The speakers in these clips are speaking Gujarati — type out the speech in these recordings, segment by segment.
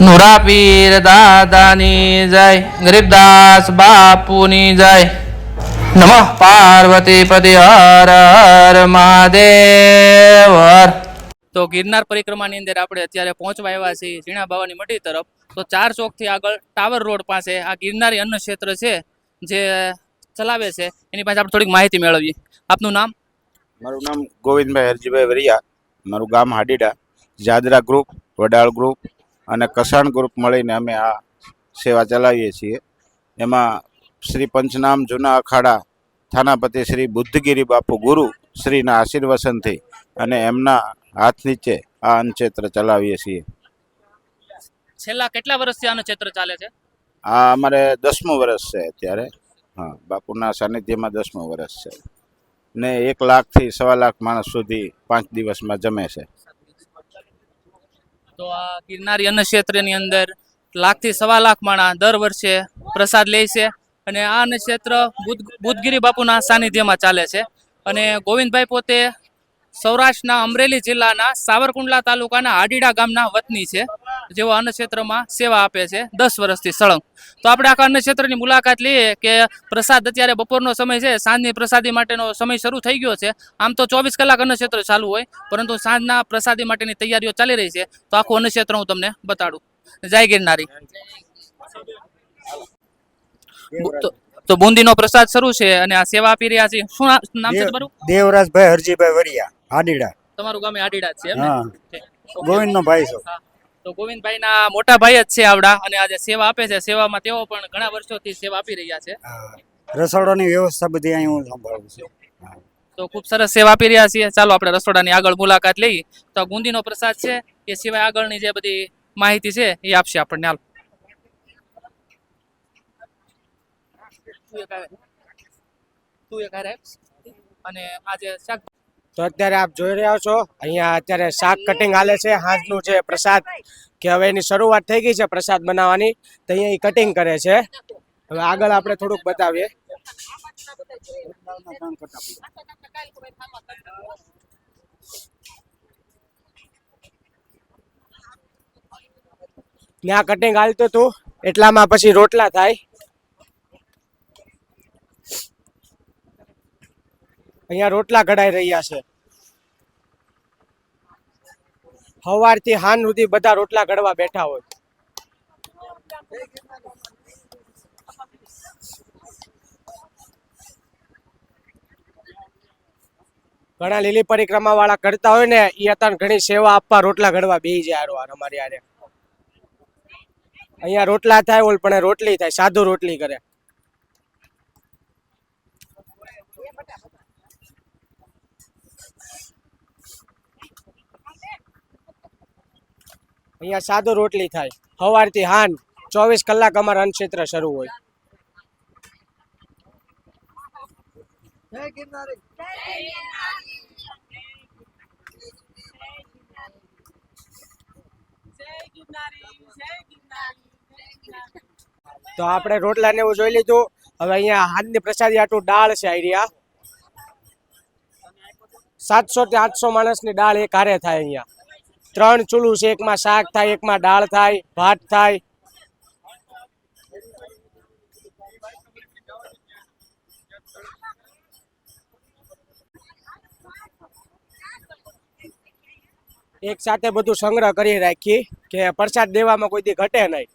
નુરા પીર દાદાની જય ગરીબદાસ બાપુની જય. નમઃ પાર્વતી પતિ હર હર મહાદેવ તો ગિરનાર પરિક્રમાની અંદર આપણે અત્યારે પહોંચવા આવ્યા છીએ ઝીણા બાવાની મઢી તરફ. તો ચાર ચોકથી આગળ ટાવર રોડ પાસે આ ગિરનારી અન્ન ક્ષેત્ર છે જે ચલાવે છે. એની પાસે આપણે થોડીક માહિતી મેળવીએ. આપનું નામ? મારું નામ ગોવિંદભાઈ હરજીભાઈ વરિયા. મારું ગામ હાડીડા. જાદરા ગ્રુપ વડાળ ગ્રુપ અને કસાણ ગ્રુપ મળીને અમે આ સેવા ચલાવીએ છીએ. એમાં શ્રી પંચનામ જૂના અખાડા થાનાપતિ શ્રી બુદ્ધગીરી બાપુ ગુરુ શ્રીના આશીર્વચનથી અને એમના હાથ નીચે આ અન્નક્ષેત્ર ચલાવીએ છીએ. છેલ્લા કેટલા વર્ષથી આનું ક્ષેત્ર ચાલે છે? આ અમારે દસમું વર્ષ છે અત્યારે. હા બાપુના સાનિધ્યમાં દસમું વર્ષ છે. ને એક લાખથી સવા લાખ માણસ સુધી પાંચ દિવસમાં જમે છે. તો આ ગિરનારી અન્ન ક્ષેત્રની અંદર લાખથી સવા લાખ માણા દર વર્ષે પ્રસાદ લે છે અને આ અન્ન ક્ષેત્ર બુદ્ધ બુદ્ધગીરી બાપુના સાનિધ્યમાં ચાલે છે. અને ગોવિંદભાઈ પોતે સૌરાષ્ટ્રના અમરેલી જિલ્લાના સાવરકુંડલા તાલુકાના આડીડા ગામના વતની છે જેઓ અન્ન ક્ષેત્રમાં સેવા આપે છે દસ વર્ષથી સળંગ. તો આપણે આખા અન્ન ક્ષેત્રની મુલાકાત લઈએ કે પ્રસાદ અત્યારે બપોરનો સમય છે સાંજની પ્રસાદી માટેનો સમય શરૂ થઈ ગયો છે. આમ તો ચોવીસ કલાક અન્ન ક્ષેત્ર ચાલુ હોય પરંતુ સાંજના પ્રસાદી માટેની તૈયારીઓ ચાલી રહી છે. તો આખું અન્ન ક્ષેત્ર હું તમને બતાડું. જય ગિરનારી. તો- બુંદીનો પ્રસાદ શરૂ છે અને આ સેવા આપી રહ્યા છે. શું નામ છે તમારું? દેવરાજભાઈ હરજીભાઈ વરિયા. હાડીડા તમારું ગામે આડીડા છે એમ ને? હા. ગોવિંદનો ભાઈ છો. તો ગોવિંદભાઈ ગોવિંદભાઈના મોટા ભાઈ જ છે આવડા અને આજે સેવા આપે છે. સેવામાં તેઓ પણ ઘણા વર્ષોથી સેવા આપી રહ્યા છે. રસોડાની વ્યવસ્થા બધી અહીં હું સંભાળું છું. તો ખૂબ સરસ સેવા આપી રહ્યા છીએ. ચાલો આપણે રસોડાની આગળ મુલાકાત લઈ. તો ગુંદીનો પ્રસાદ છે. એ સિવાય આગળની જે બધી માહિતી છે એ આપશે આપણને. હાલ. તું એક. અને આજે શાક તો અત્યારે આપ જોઈ રહ્યા છો, અહીંયા અત્યારે શાક કટિંગ હાલે છે હાંજનું જે પ્રસાદ કે હવે એની શરૂઆત થઈ ગઈ છે પ્રસાદ બનાવવાની, તો અહીંયા કટિંગ કરે છે. હવે આગળ આપણે થોડુંક બતાવીએ. ત્યાં કટિંગ હાલતું હતું, એટલામાં પછી રોટલા થાય. અહીંયા રોટલા ઘડાઈ રહ્યા છે. સવારથી હાન સુધી બધા રોટલા ઘડવા બેઠા હોય. ઘણા લીલી પરિક્રમા વાળા કરતા હોય ને એ અત્યારે ઘણી સેવા આપવા રોટલા ઘડવા બે જાય અમારી હારે. અહીંયા રોટલા થાય ઓલ, પણ રોટલી થાય, સાદું રોટલી કરે. અહીંયા સાદો રોટલી થાય. સવારથી હાન ચોવીસ કલાક અમારા અન્નક્ષેત્ર શરૂ હોય. તો આપણે રોટલા ને એવું જોઈ લીધું. હવે અહીંયા હાથની પ્રસાદી આટલું દાળ છે આઈડિયા. સાતસો થી આઠસો માણસની દાળ એક હારે થાય અહીંયા. ત્રણ ચૂલું છે, એકમાં શાક થાય, એકમાં દાળ થાય, ભાત થાય. એક સાથે બધું સંગ્રહ કરી રાખી કે પ્રસાદ દેવામાં કોઈ દી ઘટે નહીં.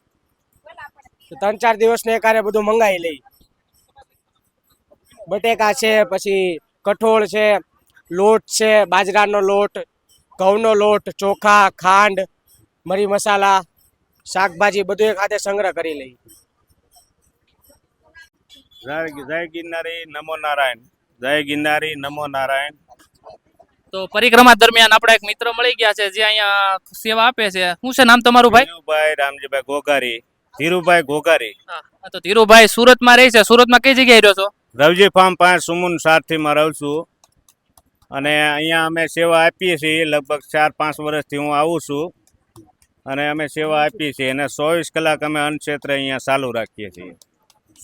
ત્રણ ચાર દિવસને એકારે બધું મંગાવી લઈ. બટેકા છે, પછી કઠોળ છે, લોટ છે, બાજરાનો લોટ ઘઉંનો લોટ ચોખા ખાંડ મરી મસાલા શાકભાજી બધું એક હાથે સંગ્રહ કરી લઈ જય ગિરનારી નમો નારાયણ. જય ગિરનારી નમો નારાયણ. તો પરિક્રમા દરમિયાન આપણા એક મિત્ર મળી ગયા છે જે અહીંયા સેવા આપે છે. શું છે નામ તમારું ભાઈ? ધીરુભાઈ રામજીભાઈ ગોગારી ધીરુભાઈ ગોગારી હા તો ધીરુભાઈ સુરતમાં રહે છે. સુરતમાં કઈ જગ્યાએ રહ્યો છો? રવજી ફાર્મ પાસે સુમુન સાથીમાં રહું છું. અને અહીંયા અમે સેવા આપીએ છીએ. લગભગ ચાર પાંચ વર્ષથી હું આવું છું. અને અમે સેવા આપીએ છીએ અને ચોવીસ કલાક અમે અન્નક્ષેત્ર અહીંયા ચાલુ રાખીએ છીએ.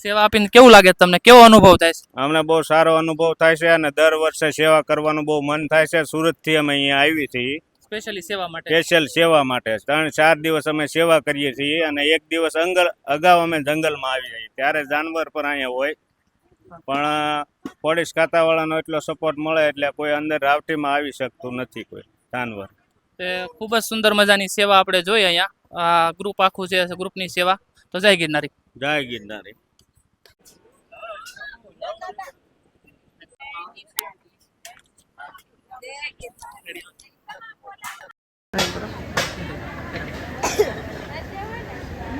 સેવા આપીને કેવું લાગે તમને? કેવો અનુભવ થાય છે? અમને બહુ સારો અનુભવ થાય છે અને દર વર્ષે સેવા કરવાનું બહુ મન થાય છે. સુરતથી અમે અહીંયા આવી છીએ. સ્પેશિયલી સેવા માટે. સ્પેશિયલ સેવા માટે. ત્રણ ચાર દિવસ અમે સેવા કરીએ છીએ અને એક દિવસ અંગલ અગાઉ અમે જંગલમાં આવી જઈએ ત્યારે જાનવર પણ અહીંયા હોય. પણ પોલીસ ખાતાવાળાનો એટલો સપોર્ટ મળે એટલે કોઈ અંદર રાવટીમાં આવી શકતું નથી કોઈ જાનવર. તે ખૂબ જ સુંદર મજાની સેવા આપણે જોઈએ અહીંયા. આ ગ્રુપ આખું છે ગ્રુપની સેવા. તો જય ગિરનારી. જય ગિરનારી.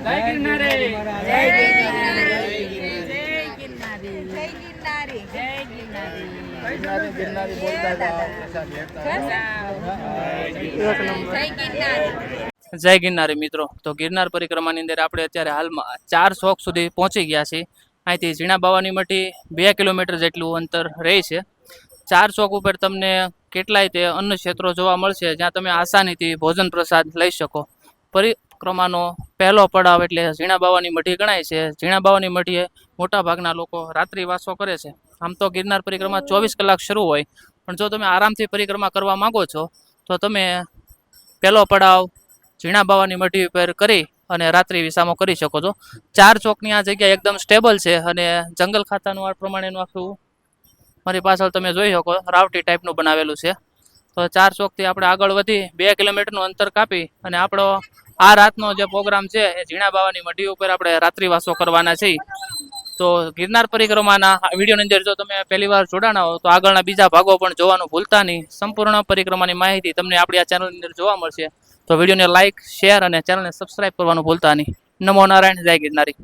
જય ગિરનારી. જય ગિરનારી. મિત્રો. તો ગિરનાર પરિક્રમાની અંદર આપણે અત્યારે હાલમાં ચાર ચોક સુધી પહોંચી ગયા છીએ. અહીંથી ઝીણા બાવાની મઠી બે કિલોમીટર જેટલું અંતર રહે છે. ચાર ચોક ઉપર તમને કેટલાય તે અન્ન ક્ષેત્રો જોવા મળશે જ્યાં તમે આસાનીથી ભોજન પ્રસાદ લઈ શકો. પરિક્રમાનો પહેલો પડાવ એટલે ઝીણા બાવાની મઠી ગણાય છે. ઝીણા બાવાની મઢીએ મોટા ભાગના લોકો રાત્રિવાસો કરે છે. આમ તો ગિરનાર પરિક્રમા ચોવીસ કલાક શરૂ હોય. પણ જો તમે આરામથી પરિક્રમા કરવા માંગો છો, તો તમે પહેલો પડાવ, ઝીણા બાવાની મઢી ઉપર કરી અને રાત્રિ વિસામો કરી શકો છો. ચાર ચોકની આ જગ્યા એકદમ સ્ટેબલ છે અને જંગલ ખાતાનું આ પ્રમાણેનું આખું મારી પાછળ તમે જોઈ શકો, રાવટી ટાઈપનું બનાવેલું છે. તો ચાર ચોકથી આપણે આગળ વધી બે કિલોમીટરનું અંતર કાપી અને આપણો આ રાતનો જે પ્રોગ્રામ છે, એ ઝીણા બાવાની મઢી ઉપર આપણે રાત્રિવાસો કરવાના છે તો ગિરનાર પરિક્રમાના વિડીયોની અંદર જો તમે પહેલી વાર જોડાણા હો, તો આગળના બીજા ભાગો પણ જોવાનું ભૂલતા નહીં. સંપૂર્ણ પરિક્રમાની માહિતી તમને આપણી આ ચેનલની અંદર જોવા મળશે. તો વિડીયોને લાઇક શેર અને ચેનલને સબસ્ક્રાઇબ કરવાનું ભૂલતા નહીં. નમો નારાયણ, જય ગિરનારી.